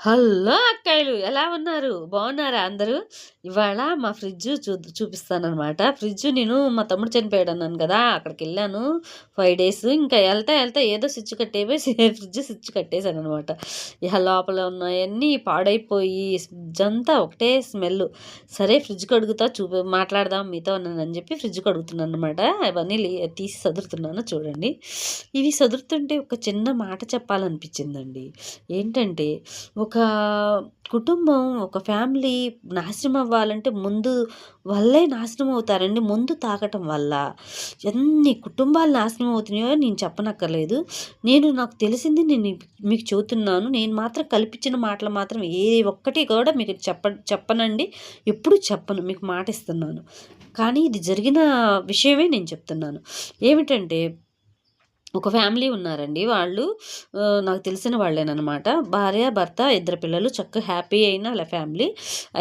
Hello అక్కాయిలు ఎలా ఉన్నారు? బాగున్నారా అందరూ? ఇవాళ మా ఫ్రిడ్జ్ చూ చూపిస్తానమాట ఫ్రిడ్జ్ నేను మా తమ్ముడు చనిపోయాడు అన్నాను కదా అక్కడికి వెళ్ళాను ఫైవ్ డేస్. ఇంకా వెళ్తా వెళ్తా ఏదో స్విచ్ కట్టేపోయి ఫ్రిడ్జ్ స్విచ్ కట్టేశాను అనమాట ఇక లోపల ఉన్నాయన్నీ పాడైపోయి ఫ్రిడ్జ్ అంతా ఒకటే స్మెల్ సరే ఫ్రిడ్జ్ కడుగుతా చూపి మాట్లాడదాం మీతో అని చెప్పి ఫ్రిడ్జ్ కడుగుతున్నాను అనమాట అవన్నీ తీసి సదురుతున్నాను చూడండి. ఇవి సదురుతుంటే ఒక చిన్న మాట చెప్పాలనిపించిందండి. ఏంటంటే ఒక కుటుంబం ఒక ఫ్యామిలీ నాశనం అవ్వాలంటే ముందు వల్లే నాశనం అవుతారండి. ముందు తాగటం వల్ల. ఎన్ని కుటుంబాలు నాశనం అవుతున్నాయో నేను చెప్పనక్కర్లేదు. నేను నాకు తెలిసింది నేను మీకు చెబుతున్నాను. నేను మాత్రం కల్పించిన మాటలు మాత్రం ఏ ఒక్కటి కూడా మీకు చెప్ప చెప్పనండి. ఎప్పుడు చెప్పను. మీకు మాట ఇస్తున్నాను కానీ ఇది జరిగిన విషయమే నేను చెప్తున్నాను. ఏమిటంటే ఒక ఫ్యామిలీ ఉన్నారండి వాళ్ళు. నాకు తెలిసిన వాళ్ళేనమాట భార్య భర్త ఇద్దరు పిల్లలు చక్కగా హ్యాపీ అయిన వాళ్ళ ఫ్యామిలీ.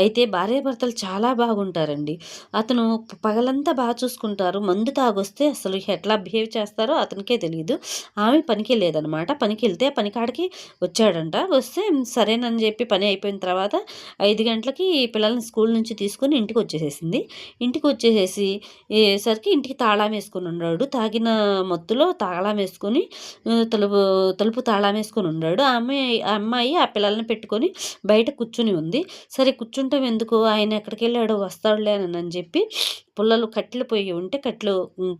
అయితే భార్య భర్తలు చాలా బాగుంటారండి. అతను పగలంతా బాగా చూసుకుంటారు. మందు తాగొస్తే అసలు ఎట్లా బిహేవ్ చేస్తారో అతనికే తెలియదు ఆమె పనికి వెళ్ళేదనమాట పనికి వెళ్తే పనికాడికి వచ్చాడంట. వస్తే సరేనని చెప్పి పని అయిపోయిన తర్వాత ఐదు గంటలకి పిల్లల్ని స్కూల్ నుంచి తీసుకొని ఇంటికి వచ్చేసేసింది. ఇంటికి వచ్చేసేసి సరికి ఇంటికి తాళం వేసుకుని ఉన్నాడు. తాగిన మత్తులో తాళం వేసుకొని తలుపు తలుపు తాళం వేసుకొని ఉన్నాడు. ఆ అమ్మాయి ఆ అమ్మాయి ఆ పిల్లల్ని పెట్టుకొని బయట కూర్చుని ఉంది. సరే కూర్చుంటాం ఎందుకు? ఆయన ఎక్కడికి వెళ్ళాడు? వస్తాడులే అని చెప్పి పుల్లలు కట్టెలు పొయ్యి ఉంటే కట్టెలు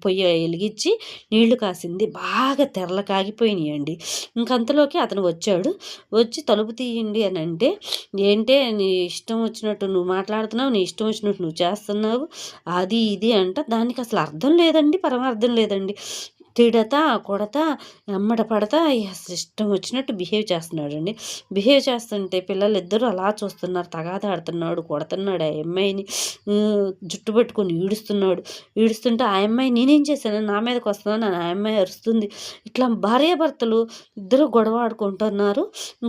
పొయ్యి వెలిగించి నీళ్ళు కాసింది. బాగా తెరలు కాగిపోయినాయండి. ఇంకంతలోకి అతను వచ్చాడు. వచ్చి తలుపు తీయండి అని అంటే ఏంటే నీ ఇష్టం వచ్చినట్టు నువ్వు మాట్లాడుతున్నావు నీ ఇష్టం వచ్చినట్టు నువ్వు చేస్తున్నావు అది ఇది అంట. దానికి అసలు అర్థం లేదండి పరమార్థం లేదండి. తిడతా కొడతా ఎమ్మట పడతా ఇష్టం వచ్చినట్టు బిహేవ్ చేస్తున్నాడు అండి బిహేవ్ చేస్తుంటే పిల్లలు ఇద్దరు అలా చూస్తున్నారు తగాదాడుతున్నాడు కొడుతున్నాడు ఆ అమ్మాయిని జుట్టు పట్టుకొని ఈడుస్తున్నాడు. ఈడుస్తుంటే ఆ అమ్మాయి నేనేం చేశాను? నా మీదకి వస్తున్నాను ఆ అమ్మాయి అరుస్తుంది. ఇట్లా భార్యాభర్తలు ఇద్దరు గొడవ ఆడుకుంటున్నారు.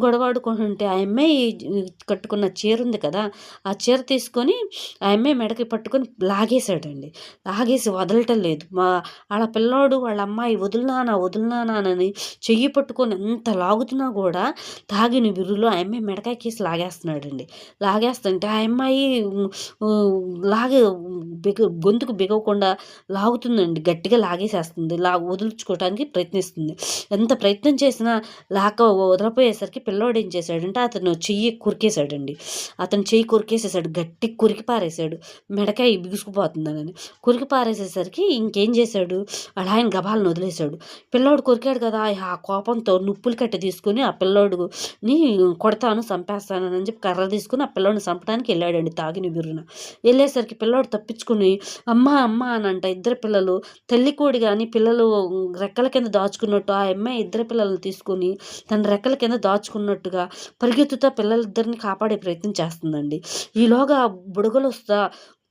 గొడవ ఆడుకుంటుంటే ఆ అమ్మాయి కట్టుకున్న చీర ఉంది కదా ఆ చీర తీసుకొని ఆ అమ్మాయి మెడకి పట్టుకొని లాగేశాడండి. లాగేసి వదలటం లేదు. మా వాళ్ళ పిల్లోడు వాళ్ళ అమ్మ అమ్మాయి వదులునానా వదులునానానని చెయ్యి పట్టుకొని ఎంత లాగుతున్నా కూడా తాగిన బిర్రులో ఆ అమ్మాయి మెడకాయ కేసి లాగేస్తున్నాడండి. లాగేస్తుంటే ఆ అమ్మాయి లాగే బిగ గొంతుకు బిగవకుండా లాగుతుందండి. గట్టిగా లాగేసేస్తుంది. లా వదులుచుకోవడానికి ప్రయత్నిస్తుంది. ఎంత ప్రయత్నం చేసినా లాక వదలపోయేసరికి పిల్లోడు ఏం చేశాడంటే అతను చెయ్యి కురికేశాడండి. అతను చెయ్యి కురికేసేసాడు. గట్టి కురికి పారేశాడు. మెడకాయ బిగుసుకుపోతుందని కురికి పారేసేసరికి ఇంకేం చేశాడు? అలా ఆయన గబాల్ పిల్లల్ని వదిలేశాడు. పిల్లోడు కొరికాడు కదా ఆ కోపంతో నుప్పులు కట్టి తీసుకుని ఆ పిల్లోడుని కొడతాను చంపేస్తాను అని చెప్పి కర్ర తీసుకుని ఆ పిల్లోడిని చంపడానికి వెళ్ళాడండి తాగిన బిర్రున. వెళ్ళేసరికి పిల్లోడు తప్పించుకుని అమ్మ అమ్మ అని అంట ఇద్దరు పిల్లలు. తల్లి కోడి కానీ పిల్లలు రెక్కల కింద దాచుకున్నట్టు ఆ అమ్మాయి ఇద్దరు పిల్లల్ని తీసుకుని తన రెక్కల కింద దాచుకున్నట్టుగా పరిగెత్తుతా పిల్లలిద్దరిని కాపాడే ప్రయత్నం చేస్తుందండి. ఈలోగా బుడగలు వస్తా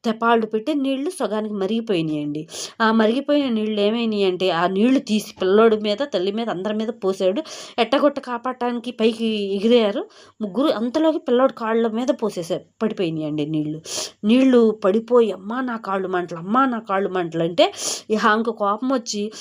తెపాళ్ళు పెట్టి నీళ్ళు సగానికి మరిగిపోయినాయండి. ఆ మరిగిపోయిన నీళ్ళు ఏమైనాయి అంటే ఆ నీళ్ళు తీసి పిల్లోడి మీద తల్లి మీద అందరి మీద పోసాడు. ఎట్టగొట్ట కాపాడటానికి పైకి ఎగిరారు. ముగ్గురు అంతలోకి పిల్లోడి కాళ్ళ మీద పోసేసారు పడిపోయినాయండి నీళ్ళు. నీళ్ళు పడిపోయి అమ్మా నా కాళ్ళు మంటలు అమ్మా నా కాళ్ళు మంటలు అంటే ఇక కోపం వచ్చి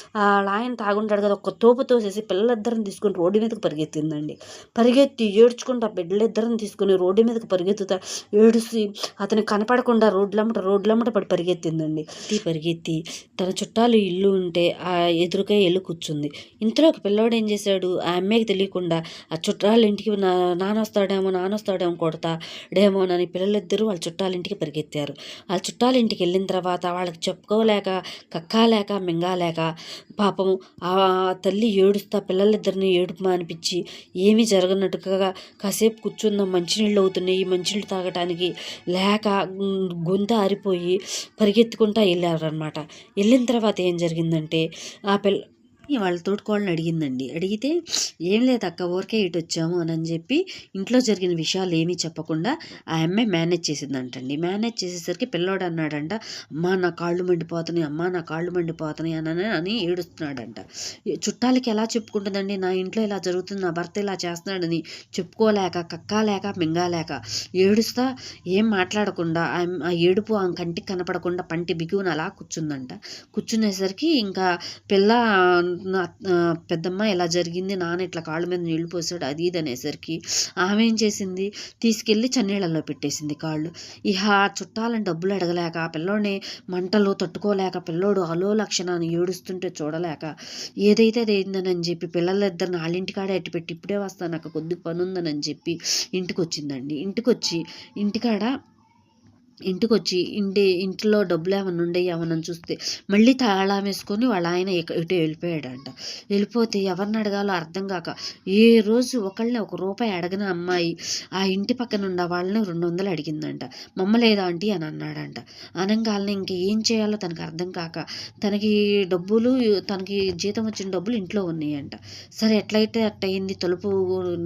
ఆయన తాగుంటాడు కదా ఒక తోపు తోసేసి పిల్లలిద్దరిని తీసుకుని రోడ్డు మీదకి పరిగెత్తిందండి. పరిగెత్తి ఏడ్చుకుంటా బిడ్డలిద్దరిని తీసుకుని రోడ్డు మీదకి పరిగెత్తుతా ఏడుసి అతను కనపడకుండా రోడ్ల రోడ్లమ్మట రోడ్లమ్మట పడి పరిగెత్తిందండి. పరిగెత్తి తన చుట్టాలు ఇల్లు ఉంటే ఆ ఎదురుగా ఎల్లు కూర్చుంది. ఇంతలో ఒక పిల్లవాడు ఏం చేశాడు? ఆ అమ్మాయికి తెలియకుండా ఆ చుట్టాల ఇంటికి నానొస్తాడేమో నానొస్తాడేమో కొడతా డేమోనని పిల్లలిద్దరూ వాళ్ళ చుట్టాల ఇంటికి పరిగెత్తారు. వాళ్ళ చుట్టాల ఇంటికి వెళ్ళిన తర్వాత వాళ్ళకి చెప్పుకోలేక కక్కాలేక మింగాలేక పాపం ఆ తల్లి ఏడుస్తా పిల్లలిద్దరిని ఏడుపు అనిపించి ఏమీ జరగనట్టుగా కాసేపు కూర్చుందాం మంచినీళ్ళు అవుతున్నాయి మంచినీళ్ళు తాగటానికి లేక గొంతు ఆరిపోయి పరిగెత్తుకుంటా వెళ్ళారనమాట వెళ్ళిన తర్వాత ఏం జరిగిందంటే ఆ పిల్ల వాళ్ళ తోటికోళ్ళని అడిగిందండి. అడిగితే ఏం లేదు అక్క ఊరికే ఇటు వచ్చాము అని చెప్పి ఇంట్లో జరిగిన విషయాలు ఏమీ చెప్పకుండా ఆ అమ్మాయి మేనేజ్ చేసిందంటండి. మేనేజ్ చేసేసరికి పిల్లోడు అన్నాడంట అమ్మా నా కాళ్ళు మండిపోతున్నాయి అమ్మా నా కాళ్ళు మండిపోతున్నాయి అని అని ఏడుస్తున్నాడంట. చుట్టాలకి ఎలా చెప్పుకుంటుందండి? నా ఇంట్లో ఇలా జరుగుతుంది నా భర్త ఇలా చేస్తున్నాడని చెప్పుకోలేక కక్కాలేక మింగాలేక ఏడుస్తా ఏం మాట్లాడకుండా ఆ ఏడుపు ఆ కంటికి కనపడకుండా పంటి బిగువున అలా కూర్చుందంట. కూర్చునేసరికి ఇంకా పిల్ల పెద్దమ్మ ఇలా జరిగింది నాన్న ఇట్లా కాళ్ళ మీద నీళ్ళు పోసాడు అది ఇది అనేసరికి ఆమె ఏం చేసింది? తీసుకెళ్ళి చన్నీళ్ళల్లో పెట్టేసింది కాళ్ళు. ఇహ చుట్టాలని డబ్బులు అడగలేక ఆ పిల్లోడిని మంటలు తట్టుకోలేక పిల్లోడు అలో లక్షణాన్ని ఏడుస్తుంటే చూడలేక ఏదైతే అది అయిందనని చెప్పి పిల్లలిద్దరిని వాళ్ళింటికాడే ఇంటికాడే పెట్టి ఇప్పుడే వస్తాను నాకు కొద్ది పని ఉందనని చెప్పి ఇంటికి వచ్చిందండి ఇంటికి వచ్చి ఇంటికాడ ఇంటికి వచ్చి ఇంటి ఇంట్లో డబ్బులు ఏమైనా ఉండేవి ఏమన్నా చూస్తే మళ్ళీ తాళం వేసుకొని వాళ్ళ ఆయన ఇటు వెళ్ళిపోయాడంట. వెళ్ళిపోతే ఎవరిని అడగాలో అర్థం కాక ఏ రోజు ఒకళ్ళని ఒక రూపాయి అడగని అమ్మాయి ఆ ఇంటి పక్కన ఉన్న వాళ్ళని రెండు వందలు అడిగిందంట. మమ్మ లేదా ఆంటీ? అని అన్నాడంట. అనంగాలని ఇంక ఏం చేయాలో తనకు అర్థం కాక తనకి డబ్బులు తనకి జీతం వచ్చిన డబ్బులు ఇంట్లో ఉన్నాయంట. సరే ఎట్లయితే అట్టయింది తలుపు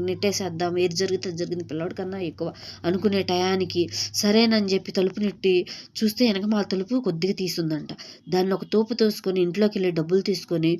నెట్టేసేద్దాం ఏది జరిగితే జరిగింది పిల్లవాడి కన్నా ఎక్కువ అనుకునే టయానికి సరేనని చెప్పి తలుపు నెట్టి చూస్తే వెనక మా తలుపు కొద్దిగా తీసుందంట దాన్ని ఒక తోపు తోసుకొని ఇంట్లోకి వెళ్ళి డబ్బులు తీసుకొని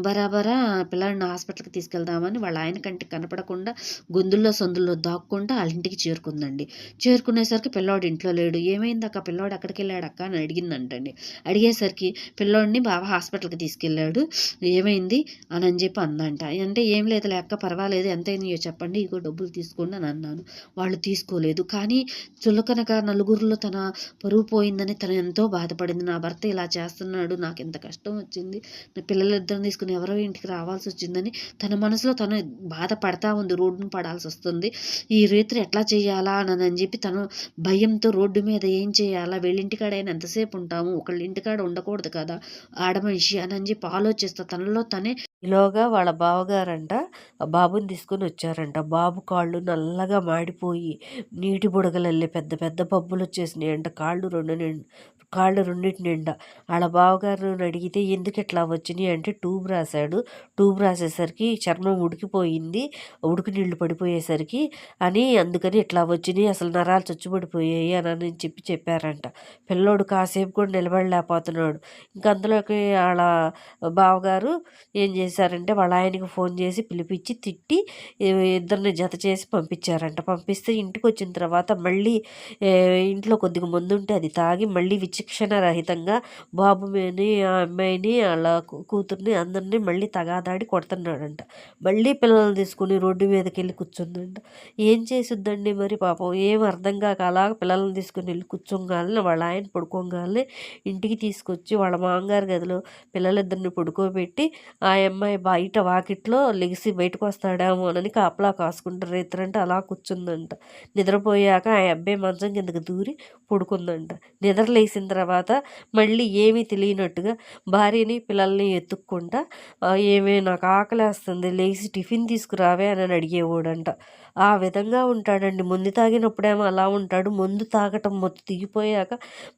బరాబరా పిల్లాడిని హాస్పిటల్కి తీసుకెళ్దామని వాళ్ళ ఆయన కంటికి కనపడకుండా గొంతుల్లో సందుల్లో దాక్కుండా వాళ్ళ ఇంటికి చేరుకుందండి. చేరుకునేసరికి పిల్లోడు ఇంట్లో లేడు. ఏమైంది అక్క? పిల్లోడు అక్కడికి వెళ్ళాడు అక్క? అని అడిగిందంటండి. అడిగేసరికి పిల్లోడిని బాబా హాస్పిటల్కి తీసుకెళ్ళాడు. ఏమైంది? అని అని చెప్పి అందంట. అంటే ఏం లేదు లేక పర్వాలేదు. ఎంత అయిందో చెప్పండి. ఇగో డబ్బులు తీసుకోండి అని అన్నాను. వాళ్ళు తీసుకోలేదు. కానీ చులకనగా నలుగురిలో తన పరువు పోయిందని తను ఎంతో బాధపడింది. నా భర్త ఇలా చేస్తున్నాడు నాకు ఎంత కష్టం వచ్చింది. నా పిల్లలిద్దరిని తీసుకుని ఎవరో ఇంటికి రావాల్సి వచ్చిందని తన మనసులో తను బాధపడతా ఉంది రోడ్డును పడాల్సి వస్తుంది. ఈ రేత్రి ఎట్లా చేయాలా అని అని చెప్పి తను భయంతో రోడ్డు మీద ఏం చేయాలా వీళ్ళింటికాడైనా ఎంతసేపు ఉంటాము ఒకళ్ళ ఇంటికాడ ఉండకూడదు కదా ఆడ మనిషి అని అని చెప్పి ఆలోచిస్తా తనలో తనే ఈలోగా వాళ్ళ బావగారంట ఆ బాబుని తీసుకొని వచ్చారంట. బాబు కాళ్ళు నల్లగా మాడిపోయి నీటి బుడగలల్లే పెద్ద పెద్ద పబ్బులు వచ్చేసినాయి అంట కాళ్ళు రెండు నిండా కాళ్ళు రెండింటి నిండా. వాళ్ళ బావగారు అడిగితే ఎందుకు ఇట్లా వచ్చినాయి? అంటే ట్యూబ్ రాశాడు. ట్యూబ్ రాసేసరికి చర్మం ఉడికిపోయింది. ఉడికి నీళ్ళు పడిపోయేసరికి అని అందుకని ఇట్లా వచ్చినాయి అసలు నరాలు చచ్చుబడిపోయాయి అని అని చెప్పి చెప్పారంట. పిల్లోడు కాసేపు కూడా నిలబడలేకపోతున్నాడు. ఇంక అందులోకి వాళ్ళ బావగారు ఏం చేసి చేశారంటే వాళ్ళ ఆయనకి ఫోన్ చేసి పిలిపించి తిట్టి ఇద్దరిని జత చేసి పంపించారంట. పంపిస్తే ఇంటికి వచ్చిన తర్వాత మళ్ళీ ఇంట్లో కొద్దిగా మందు ఉంటే అది తాగి మళ్ళీ విచక్షణ రహితంగా బాబు మీదని ఆ అమ్మాయిని వాళ్ళ కూతుర్ని అందరినీ మళ్ళీ తగాదాడి కొడుతున్నాడంట. మళ్ళీ పిల్లల్ని తీసుకుని రోడ్డు మీదకి వెళ్ళి కూర్చుందంట. ఏం చేసిద్దండి మరి పాపం? ఏం అర్థం కాక అలా పిల్లల్ని తీసుకుని వెళ్ళి కూర్చోగాలని వాళ్ళ ఆయన పడుకోగాలని ఇంటికి తీసుకొచ్చి వాళ్ళ మామగారి గదిలో పిల్లలిద్దరిని పడుకోబెట్టి ఆ అమ్మాయి బయట వాకిట్లో లెగిసి బయటకు వస్తాడేమో అని కాపలా కాసుకుంటారు. ఇద్దరంటే అలా కూర్చుందంట. నిద్రపోయాక ఆ అబ్బాయి మంచం కిందకి దూరి పడుకుందంట. నిద్ర లేచిన తర్వాత మళ్ళీ ఏమీ తెలియనట్టుగా భార్యని పిల్లల్ని ఎత్తుక్కుంటా ఏమే నాకు ఆకలేస్తుంది లేచి టిఫిన్ తీసుకురావే అని అడిగేవాడంట. ఆ విధంగా ఉంటాడండి. ముందు తాగినప్పుడేమో అలా ఉంటాడు. ముందు తాగటం మొత్తం దిగిపోయాక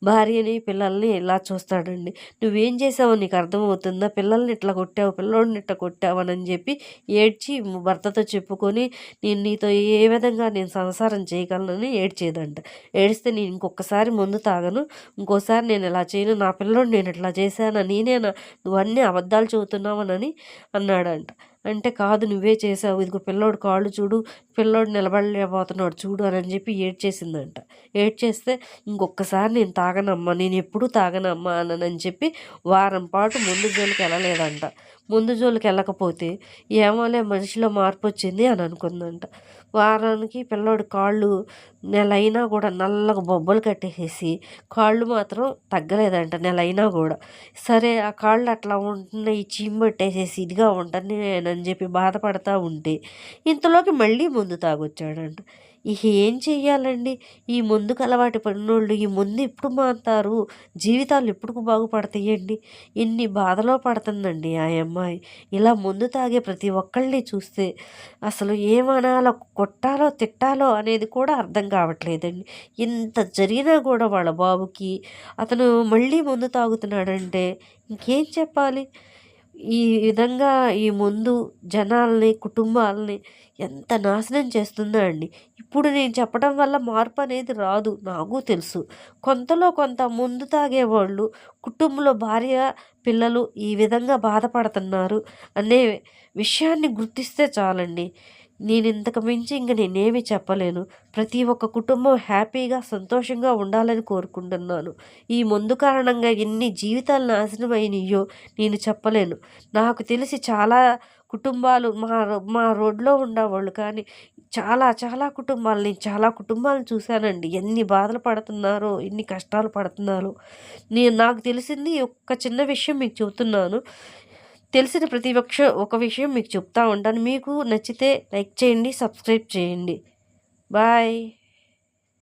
భార్యని పిల్లల్ని ఇలా చూస్తాడండి. నువ్వేం చేసావో నీకు అర్థమవుతుందా? పిల్లల్ని ఇట్లా కొట్టావు పిల్లోడిని ఇట్లా కొట్టావనని చెప్పి ఏడ్చి భర్తతో చెప్పుకొని నేను నీతో ఏ విధంగా నేను సంసారం చేయగలనని ఏడ్చేదంట. ఏడిస్తే నేను ఇంకొకసారి ముందు తాగను. ఇంకోసారి నేను ఇలా చేయను. నా పిల్లోడు నేను ఇట్లా చేశాను? నేనేనా? నువ్వు అన్నీ అబద్ధాలు చెబుతున్నావనని అన్నాడంట. అంటే కాదు నువ్వే చేసావు ఇదిగో పిల్లోడు కాళ్ళు చూడు. పిల్లోడు నిలబడలేకపోతున్నాడు చూడు అని చెప్పి ఏడ్చేసిందంట. ఏడ్చేస్తే ఇంకొకసారి నేను తాగనమ్మా. నేను ఎప్పుడూ తాగనమ్మా అని అని చెప్పి వారం పాటు ముందు జోలికి వెళ్ళలేదంట. ముందు జోలికి వెళ్ళకపోతే ఏమోలే మనిషిలో మార్పు వచ్చింది అని అనుకుందంట. వారానికి పిల్లోడి కాళ్ళు నెల అయినా కూడా నల్లగా బొబ్బలు కట్టేసేసి కాళ్ళు మాత్రం తగ్గలేదంట నెల అయినా కూడా. సరే ఆ కాళ్ళు అట్లా ఉంటున్నాయి చీమ పట్టేసేసి ఇదిగా నేనని చెప్పి బాధపడతా ఉంటే ఇంతలోకి మళ్ళీ ముందు తాగొచ్చాడంట. ఇక ఏం చెయ్యాలండి? ఈ ముందుకు అలవాటు పడినోళ్ళు ఈ ముందు ఎప్పుడు మారుతారు? జీవితాలు ఎప్పుడు బాగుపడతాయండి? ఎన్ని బాధలో పడుతుందండి ఆ అమ్మాయి. ఇలా ముందు తాగే ప్రతి ఒక్కళ్ళని చూస్తే అసలు ఏమనాలో కొట్టాలో తిట్టాలో అనేది కూడా అర్థం కావట్లేదండి. ఇంత జరిగినా కూడా వాళ్ళ బాబుకి అతను మళ్ళీ ముందు తాగుతున్నాడంటే ఇంకేం చెప్పాలి? ఈ విధంగా ఈ ముందు జనాల్ని కుటుంబాలని ఎంత నాశనం చేస్తుందో అండి. ఇప్పుడు నేను చెప్పడం వల్ల మార్పు అనేది రాదు నాకు తెలుసు. కొంతలో కొంత ముందు తాగేవాళ్ళు కుటుంబంలో భార్య పిల్లలు ఈ విధంగా బాధపడుతున్నారు అనే విషయాన్ని గుర్తిస్తే చాలండి. నేను ఇంతకు మించి ఇంక నేనేమి చెప్పలేను. ప్రతి ఒక్క కుటుంబం హ్యాపీగా సంతోషంగా ఉండాలని కోరుకుంటున్నాను. ఈ మందు కారణంగా ఎన్ని జీవితాలు నాశనం అయినాయో నేను చెప్పలేను. నాకు తెలిసి చాలా కుటుంబాలు మా రో- మా రోడ్లో ఉండేవాళ్ళు కానీ చాలా చాలా కుటుంబాలు నేను చాలా కుటుంబాలను చూశానండి. ఎన్ని బాధలు పడుతున్నారో ఎన్ని కష్టాలు పడుతున్నారో. నేను నాకు తెలిసింది ఒక్క చిన్న విషయం మీకు చెబుతున్నాను. తెలిసిన ప్రతి ఒక్క ఒక విషయం మీకు చెప్తా ఉంటాను. మీకు నచ్చితే లైక్ చేయండి సబ్స్క్రైబ్ చేయండి. బాయ్.